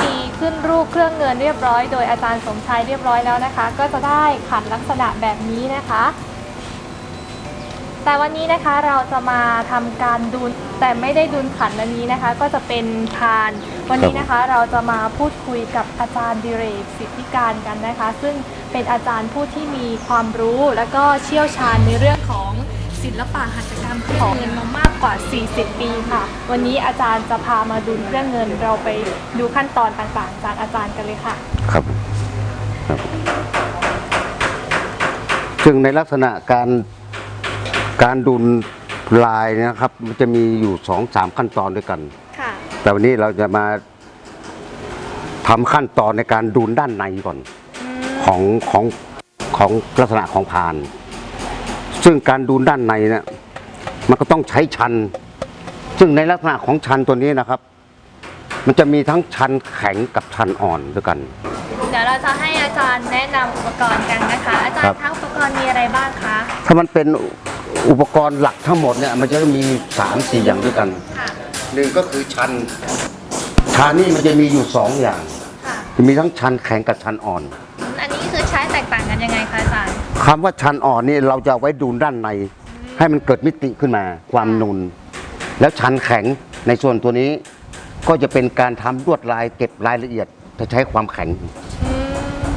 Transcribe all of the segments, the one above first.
ตีขึ้นรูปเครื่องเงินเรียบร้อย โดยอาจารย์สมชายเรียบร้อยแล้วนะคะ ก็จะได้ขันลักษณะแบบนี้นะคะ แต่วันนี้นะคะเราจะมาทำการดุลแต่ไม่ได้ดุลขันอันนี้นะคะ ก็จะเป็นพาน วันนี้นะคะเราจะมาพูดคุยกับอาจารย์ดิเรกสิทธิการกันนะคะ ซึ่งเป็นอาจารย์ผู้ที่มีความรู้และก็เชี่ยวชาญในเรื่องของ ศิลปะหัตถกรรมเครื่องเงินมามากกว่า 40 ปีค่ะ วันนี้อาจารย์จะพามาดุลเครื่องเงินเราไปดูขั้นตอนต่างๆ จากอาจารย์กันเลยค่ะ ครับครับซึ่งในลักษณะการการดุลลายเนะครับ มันจะมีอยู่สองสามขั้นตอนด้วยกัน ค่ะ แต่วันนี้เราจะมาทำขั้นตอนในการดุลด้านในก่อน ของของของลักษณะของพาน ซึ่งการดูด้านในเนี่ยมันก็ต้องใช้ชัน ซึ่งในลักษณะของชันตัวนี้นะครับ มันจะมีทั้งชันแข็งกับชันอ่อนด้วยกัน เดี๋ยวเราจะให้อาจารย์แนะนำอุปกรณ์กันนะคะ อาจารครัย์บทั้งอุปกรณ์มีอะไรบ้างคะ ถ้ามันเป็นอุปกรณ์หลักทั้งหมดเนี่ยมันจะมีสามสี่อย่างด้วยกันค่ะ หนึ่งก็คือชันชันนี่มันจะมีอยู่สองอย่าง ค่ะจะมีทั้งชันแข็งกับชันอ่อนอันนี้ ยังไงคะอาจารย์คำว่าชันอ่อนนี่เราจะเอาไว้ดูด้านใน ให้มันเกิดมิติขึ้นมา ความนูนแล้วชันแข็งในส่วนตัวนี้ ก็จะเป็นการทำลวดลายเก็บรายละเอียดจะใช้ความแข็ง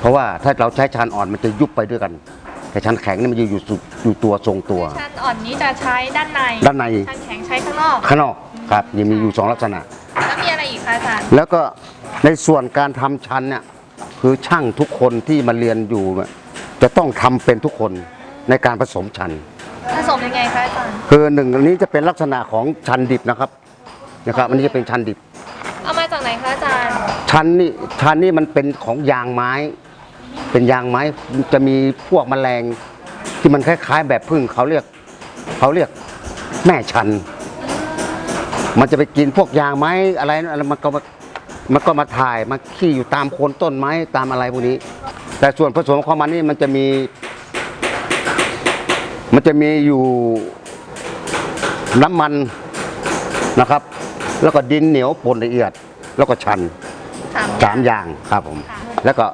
เพราะว่าถ้าเราใช้ชันอ่อนมันจะยุบไปด้วยกัน แต่ชันแข็งนี่มันจะอยู่สุดอยู่ตัวทรงตัว ชั้นอ่อนนี้จะใช้ด้านในด้านในชั้นแข็งใช้ข้างนอกข้างนอกครับยังมีอยู่สองลักษณะ แล้วมีอะไรอีกคะอาจารย์แล้วก็ในส่วนการทำชันเนี่ยคือช่างทุกคนที่มาเรียนอยู่เนี่ย จะต้องทำเป็นทุกคนในการผสมชัน ผสมยังไงคะอาจารย์คือหนึ่งอันนี้จะเป็นลักษณะของชันดิบนะครับนะครับอันนี้จะเป็นชันดิบ เอามาจากไหนคะอาจารย์ชันนี่ชันนี่มันเป็นของยางไม้ เป็นยางไม้จะมีพวกแมลงที่มันคล้าย ๆ แบบพึ่งเขาเรียกเขาเรียกแม่ชัน มันจะไปกินพวกยางไม้อะไรอะไรมันก็มามันก็มาถ่ายมาขี้อยู่ตามโคนต้นไม้ตามอะไรพวกนี้ แต่ส่วนผสมของมันนี่มันจะมี มันจะมีอยู่น้ำมันนะครับ แล้วก็ดินเหนียวป่นละเอียด แล้วก็ชันสามสามอย่างครับผมค่ะแล้วก็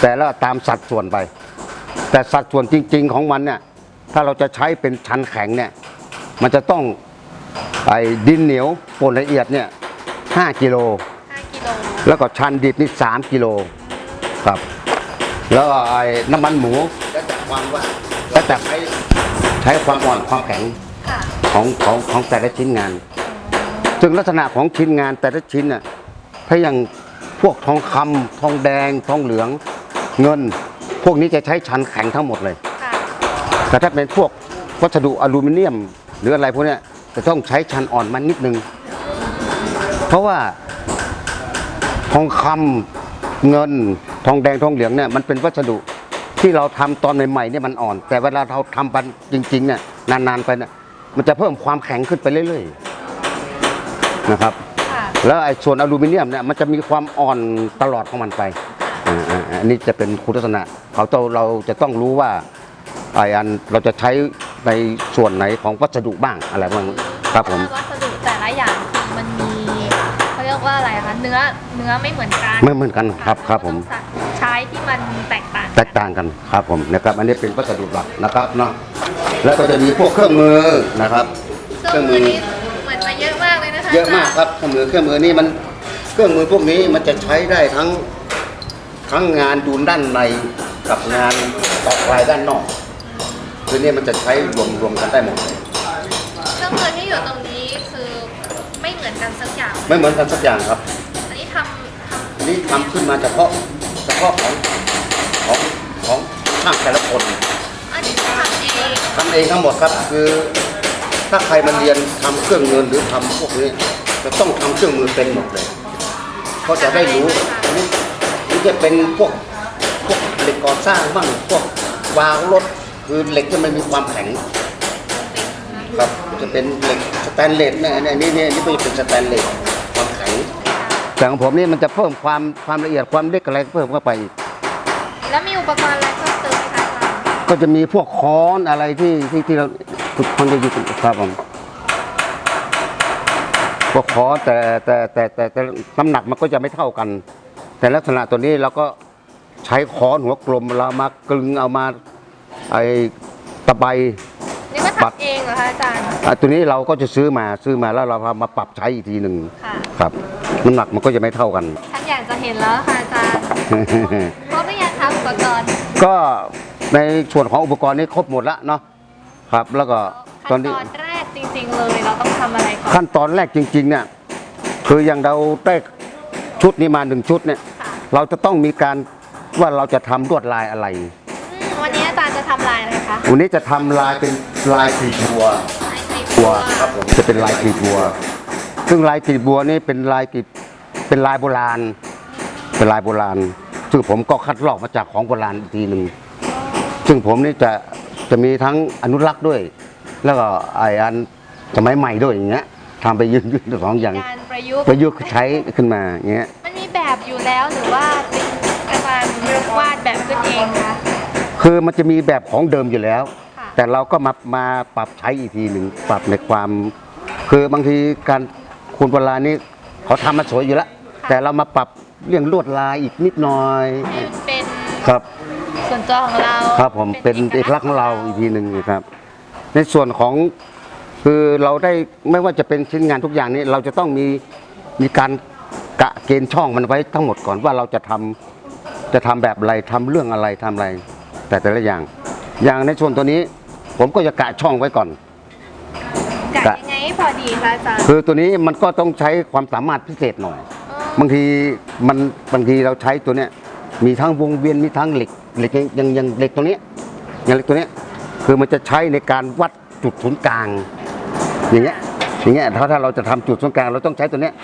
แต่ละตามสัดส่วนไป แต่สัดส่วนจริง ๆ ของมันเนี่ย ถ้าเราจะใช้เป็นชันแข็งเนี่ย มันจะต้องไอ้ดินเหนียวป่นละเอียดเนี่ยห้ากิโลห้ากิโล แล้วก็ชันดิบนี่สามกิโลครับ แล้วก็ไอ้น้ำมันหมูแล้วแต่ความว่าแล้วแต่ใช้ใช้ความอ่อนความแข็งค่ะของของของแต่ละชิ้นงาน ซึ่งลักษณะของชิ้นงานแต่ละชิ้นน่ะถ้าอย่างพวกทองคำทองแดง ทองเหลืองเงิน พวกนี้จะใช้ชันแข็งทั้งหมดเลย ค่ะแต่ถ้าเป็นพวกวัสดุอลูมิเนียม หรืออะไรพวกเนี้ยจะต้องใช้ชันอ่อนมันนิดนึง เพราะว่าทองคำเงิน ทองแดงทองเหลืองเนี่ยมันเป็นวัสดุที่เราทำตอนใหม่ๆเนี่ยมันอ่อน แต่เวลาเราทำไปจริงๆเนี่ยนานๆไปเนี่ยมันจะเพิ่มความแข็งขึ้นไปเรื่อยๆนะครับค่ะแล้วไอ้ส่วนอลูมิเนียมเนี่ยมันจะมีความอ่อนตลอดของมันไปอ่าอ่าอ่าอันนี้จะเป็นคุณลักษณะเขาต้องเราจะต้องรู้ว่าไอ้อันเราจะใช้ในส่วนไหนของวัสดุบ้างอะไรบ้างครับผมวัสดุแต่ละอย่างคือมันมีเขาเรียกว่าอะไรคะเนื้อเนื้อไม่เหมือนกันไม่เหมือนกันครับครับผมต้อง ใช้ที่มันแตกต่างแตกต่างกันครับผมนะครับอันนี้เป็นวัสดุหลักนะครับเนาะแล้วก็จะมีพวกเครื่องมือนะครับ เครื่องมือนี้เหมือนจะเยอะมากเลยนะคะเยอะมากครับเครื่องมือเครื่องมือนี่มันเครื่องมือพวกนี้มันจะใช้ได้ทั้งทั้งงานดูนด้านในกับงานตอกลายด้านนอกคือนี่มันจะใช้รวมรวมกันได้หมดเลยเครื่องมือที่อยู่ตรงนี้คือไม่เหมือนกันสักอย่าง ไม่เหมือนกันสักอย่างครับ อันนี้ทำทำอันนี้ทำขึ้นมาเฉพาะ เฉพาะของของของช่างแต่ละคนอันนี้ทำเองทำเองทั้งหมดครับคือ ถ้าใครมาเรียนทำเครื่องเงินหรือทำพวกนี้จะต้องทำเครื่องมือเป็นหมดเลยเขาจะได้รู้นี่จะเป็นพวกพวกเหล็กก่อสร้างบ้างพวกวาล์วรถคือเหล็กที่มันมีความแข็งครับจะเป็นเหล็กสแตนเลสเนี่ยอันนี้เนี่ยอันนี่ก็จะเป็นสแตนเลส แต่ของผมนี่มันจะเพิ่มความความละเอียดความเล็กอะไรเพิ่มเข้าไปอีกแล้วมีอุปกรณ์อะไรเพิ่มเติมไหมคะอาจารย์ก็จะมีพวกค้อนอะไรที่ที่ที่เราฝึกคนจะอยู่ครับผมพวกค้อนแต่แต่แต่แต่แต่น้ำหนักมันก็จะไม่เท่ากัน แต่ลักษณะตัวนี้เราก็ใช้ค้อนหัวกลมเรามากลึงเอามาไอ้ตะไบ นี่ก็ปัดทำเองเหรอคะอาจารย์อะตัวนี้เราก็จะซื้อมาซื้อมาแล้วเราเอามาปรับใช้อีกทีหนึ่งค่ะ ครับ น้ำหนักมันก็จะไม่เท่ากัน ฉันอยากจะเห็นแล้วค่ะอาจารย์พร้อมหรือยังคะอุปกรณ์ก็ในส่วนของอุปกรณ์นี้ครบหมดแล้วเนาะครับ แล้วก็ตขั้อนนนี้ตอนแรกจริง ๆ เลยเราต้องทำอะไรก่อนขั้นตอนแรกจริง ๆ เนี่ย คืออย่างเราได้ชุดนี้มาหนึ่งชุดเนี่ย ค่ะเราจะต้องมีการว่าเราจะทำลวดลายอะไร อืมวันนี้อาจารย์จะทำลายอะไรคะวันนี้จะทำลายเป็นลายกลีบบัวลายสีบัว ครับผมจะเป็นลายกลีบบัว ซึ่งลายกลีบบัวนี่เป็นลายกลีบเป็นลายโบราณ เป็นลายโบราณ ซึ่งผมก็คัดลอกมาจากของโบราณอีกทีหนึ่งซึ่งผมนี่จะจะมีทั้งอนุรักษ์ด้วย แล้วก็ไออันสมัยใหม่ด้วยอย่างเงี้ยทำไปยืนยืนสองอย่างการประยุกต์ประยุกต์ใช้ขึ้นมาอย่างเงี้ยมันมีแบบอยู่แล้วหรือว่าเป็นอาจารย์วาดแบบขึ้นเองคะคือมันจะมีแบบของเดิมอยู่แล้วค่ะแต่เราก็มามาปรับใช้อีกทีหนึ่งปรับในความ คือบางทีการ คุณโบราณนี่เขาทำมาสวยอยู่แล้ว แต่เรามาปรับเรื่องลวดลายอีกนิดหน่อยให้มันเป็นครับ ส่วนตัวของเราครับผมเป็นเอกลักษณ์ของเราอีกทีหนึ่งนะครับ ในส่วนของคือเราได้ไม่ว่าจะเป็นชิ้นงานทุกอย่างนี้เราจะต้องมีมีการกะเกณฑ์ช่องมันไว้ทั้งหมดก่อนว่าเราจะทำจะทำแบบอะไรทำเรื่องอะไรทำอะไร แต่แต่ละอย่าง อย่างในส่วนตัวนี้ ผมก็จะกะช่องไว้ก่อนกะยังไงให้ พอดีคะอาจารย์คือตัวนี้มันก็ต้องใช้ความสามารถพิเศษหน่อย บางทีมันบางทีเราใช้ตัวเนี้ยมีทั้งวงเวียนมีทั้งเหล็กเหล็กอยังอยังเหล็กตัวเนี้ยอย่างเหล็กตัวเนี้ยคือมันจะใช้ในการวัดจุดศูนย์กลาง อย่างเงี้ยอย่างเงี้ยถ้าถ้าเราจะทำจุดศูนย์กลางเราต้องใช้ตัวเนี้ย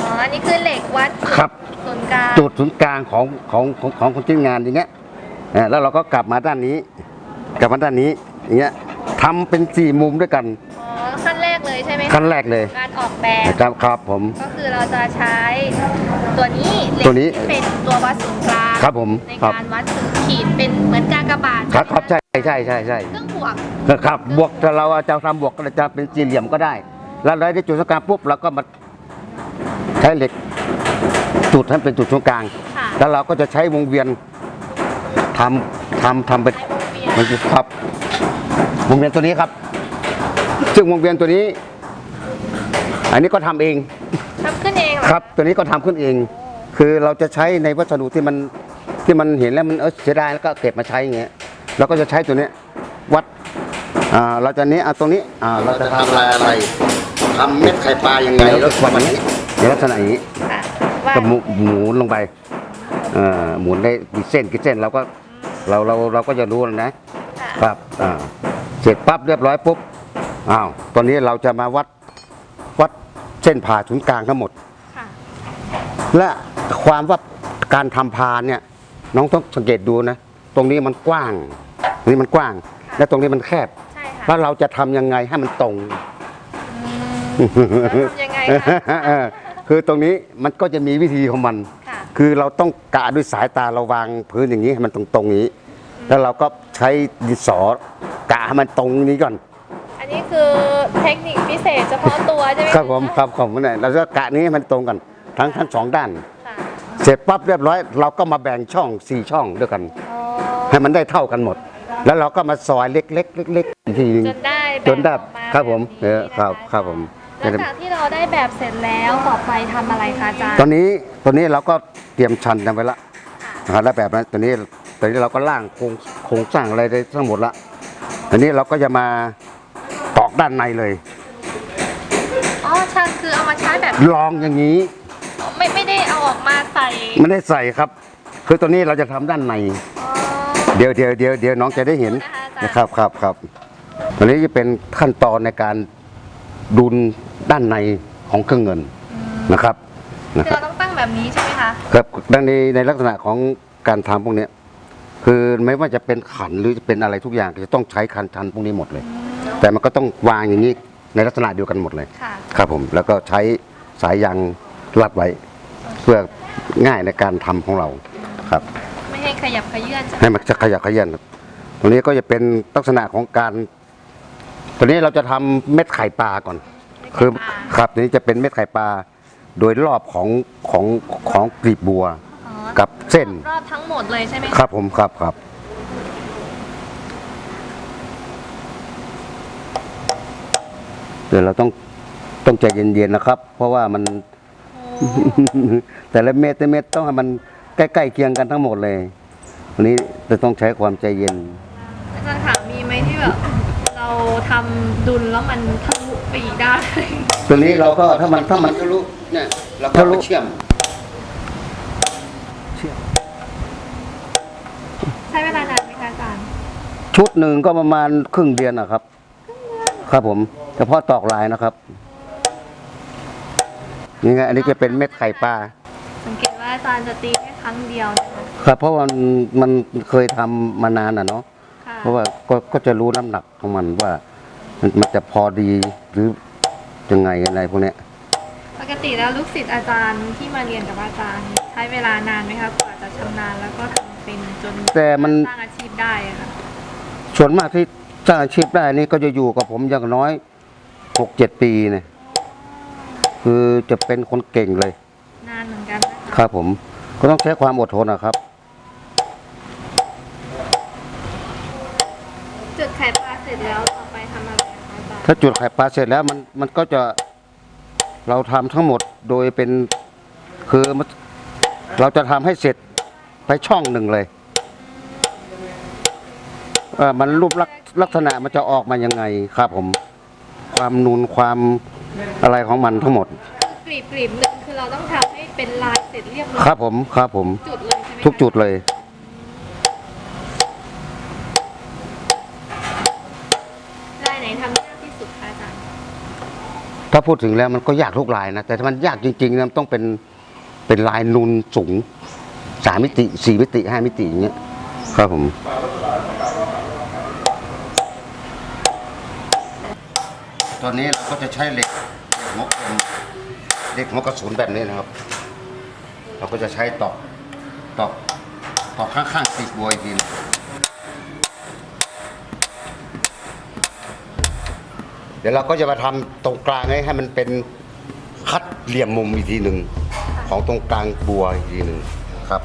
อ๋ออันนี้คือเหล็กวัดครับศูนย์กลางจุดศูนย์กลางของของของของคนชิ้นงานอย่างเงี้ยอ่าแล้วเราก็กลับมาด้านนี้ กลับมาด้านนี้อย่างเงี้ยทำเป็นสี่มุมด้วยกันอ๋อขั้นแรก เลยใช่ไหมคะขั้นแรกเลยการออกแบบนะครับครับผม ก็คือเราจะใช้ตัวนี้เหล็กตัวนี้ ที่เป็นตัววัดศูนย์กลางครับผมในครับการวัดศูนย์ขีดเป็นเหมือนกากบาทครับครับใช่ใช่ใช่ใช่เครื่องบวกนะครับบวกถ้าเราจะทำบวกก็จะเป็นสี่เหลี่ยมก็ได้ แล้วเราได้จุดตรงกลางปุ๊บเราก็มาใช้เหล็กจุดให้เป็นจุดตรงกลาง ค่ะแล้วเราก็จะใช้วงเวียนทำทำทำเป็นในวงเวียนมันจะครับวงเวียนตัวนี้ครับ ซึ่งวงเวียนตัวนี้ อันนี้ก็ทำเองทำขึ้นเองเหรอครับ ตัวนี้ก็ทำขึ้นเอง คือเราจะใช้ในวัสดุที่มันที่มันเห็นแล้วมันเออเสียดายแล้วก็เก็บมาใช้อย่างเงี้ยเราก็จะใช้ตัวเนี้ยวัดอ่าเราจะเนี้ยเอาตรงนี้อ่าเราจะทำลายอะไรทำเม็ดไข่ปลายังไงแล้วก็แบบนี้ในลักษณะอย่างนี้ ค่ะว่าก็หมุหมุนลงไปเอ่อหมุนได้กี่เส้นกี่เส้นเราก็เราเราเราก็จะรู้แล้วนะ ค่ะครับอ่าเสร็จปั๊บเรียบร้อยปุ๊บอ้าวตอนนี้เราจะมาวัดวัด เส้นผ่าศูนย์กลางทั้งหมด ค่ะ และความว่าการทำพานเนี่ย น้องต้องสังเกตดูนะ ตรงนี้มันกว้างตรงนี้มันกว้าง และตรงนี้มันแคบ ใช่ค่ะแล้วเราจะทำยังไงให้มันตรงแล้วทำยังไงคะเออคือตรงนี้มันก็จะมีวิธีของมัน ค่ะคือเราต้องกะด้วยสายตาเราวางพื้นอย่างนี้ให้มันตรงๆนี้ แล้วเราก็ใช้ดินสอกะให้มันตรงนี้ก่อน อันนี้คือ เทคนิคพิเศษเฉพาะตัวใช่ไหมะครับผมครับผมเนี่ยเราจะกะนี้ให้มันตรงกันทั้งทั้งสองด้าน ค่ะเสร็จปั๊บเรียบร้อย เราก็มาแบ่งช่องสี่ช่องด้วยกัน อ๋อให้มันได้เท่ากันหมด แล้วเราก็มาซอยเล็กๆเล็กๆอีกทีนึงจนได้จนได้แออกาครับผมแนี้เออครับนะะครับผมหลังจากที่เราได้แบบเสร็จแล้วต่อไปทำอะไรคะอาจารย์ตอนนี้ตอนนี้เราก็เตรียมชันกันไว้ละนะครับแล้วแบบนั้นตอนนี้ตอนนี้เราก็ร่างโครงโครงสร้างอะไรได้ทั้งหมดละตอนนี้เราก็จะมา ตอกด้านในเลย อ๋อชันคือเอามาใช้แบบลองอย่างนี้ ไม่ไม่ได้เอาออกมาใส่ไม่ได้ใส่ครับ คือตัวนี้เราจะทำด้านใน อ๋อ เดี๋ยวเดี๋ยวเดี๋ยวเดี๋ยวน้องจะได้เห็นนะคะอาจารย์นะครับครับครับตัวนี้จะเป็นขั้นตอนในการดุลด้านในของเครื่องเงินนะครับนะคือครับ เราต้องตั้งแบบนี้ใช่ไหมคะครับดังในในลักษณะของการทำพวกเนี้ยคือไม่ว่าจะเป็นขันหรือจะเป็นอะไรทุกอย่างจะต้องใช้คันชันพวกนี้หมดเลย แต่มันก็ต้องวางอย่างนี้ในลักษณะเดียวกันหมดเลย ค่ะ ครับผมแล้วก็ใช้สายยางรัดไว้ เพื่อง่ายในการทำของเราครับ ไม่ให้ขยับขยื่นใช่ไหมให้มันจะขยับขยันครับตรงนี้ก็จะเป็นลักษณะของการตัวนี้เราจะทำเม็ดไข่ปลาก่อนในไม่คือใช่ปลาครับนี้จะเป็นเม็ดไข่ปลาโดยรอบของของของกลีบบัว อ๋อกับเส้น รอบทั้งหมดเลยใช่ไหมะครับผมครับครับ เดี๋ยวเราต้องต้องใจเย็นๆนะครับ เพราะว่ามันโอ้แต่ละเม็ดแต่ละเม็ดต้องให้มันใกล้ๆเคียงกันทั้งหมดเลยวันนี้จะต้องใช้ความใจเย็น อาจารย์ค่ะมีไหมที่แบบเราทำดุลแล้วมันทะลุปีกได้ตัวนี้เราก็ถ้ามันถ้ามันทะลุเนี่ยเราก็ทะลุเอาเชื่อม ใช้เวลานานไหมคะอาจารย์ชุดหนึ่งก็ประมาณครึ่งเดือนนะครับ ครับผม เฉพาะตอกลายนะครับ นี่ไงอันนี้จะเป็นเม็ดไข่ปลาสังเกตว่าอาจารย์จะตีแค่ครั้งเดียวนะคะครับ เพราะว่ามันมันเคยทำมานานอะเนาะค่ะเพราะว่าก็ก็จะรู้น้ำหนักของมันว่า มันมันจะพอดีหรือยังไงอะไรพวกเนี้ย ปกติแล้วลูกศิษย์อาจารย์ที่มาเรียนกับอาจารย์ ใช้เวลานานไหมคะกว่าจะชำนาญแล้วก็ทำเป็นจนแต่มัน สร้างอาชีพได้อะค่ะส่วนมากที่สร้างอาชีพได้นี่ก็จะอยู่กับผมอย่างน้อย หกเจ็ดปีเนี่ยคือจะเป็นคนเก่งเลย นานเหมือนกันนะคะครับผมก็ต้องใช้ความอดทนนะครับ จุดไข่ปลาเสร็จแล้วต่อไปทำอะไรคะอาจารย์ถ้าจุดไข่ปลาเสร็จแล้วมันมันก็จะเราทำทั้งหมดโดยเป็นคือมันเราจะทำให้เสร็จไปช่องหนึ่งเลยเอ่อมันรูปลักษณ์ลักษณะมันจะออกมายังไงครับผม ความนูนความอะไรของมันทั้งหมด กลีบกลีบหนึ่งคือเราต้องทำให้เป็นลายเสร็จเรียบร้อยครับผมครับผม จุดเลยใช่ไหมคะทุกจุดเลย ลายไหนทำยากที่สุดคะอาจารย์ถ้าพูดถึงแล้วมันก็ยากทุกลายนะ แต่ถ้ามันยากจริงๆนะมันต้องเป็นเป็นลายนูนสูงสามมิติสี่มิติห้ามิติอย่างเงี้ยครับผม ตอนนี้เราก็จะใช้เหล็กเหล็กหัวกลมเหล็กหัวกระสุนแบบนี้นะครับ เราก็จะใช้ตอกตอกตอกข้างๆปีกบัวอีกทีหนึ่งเดี๋ยวเราก็จะมาทำตรงกลางให้ให้มันเป็นคัดเหลี่ยมมุมอีกทีหนึ่งของตรงกลางบัวอีกทีหนึ่งครับ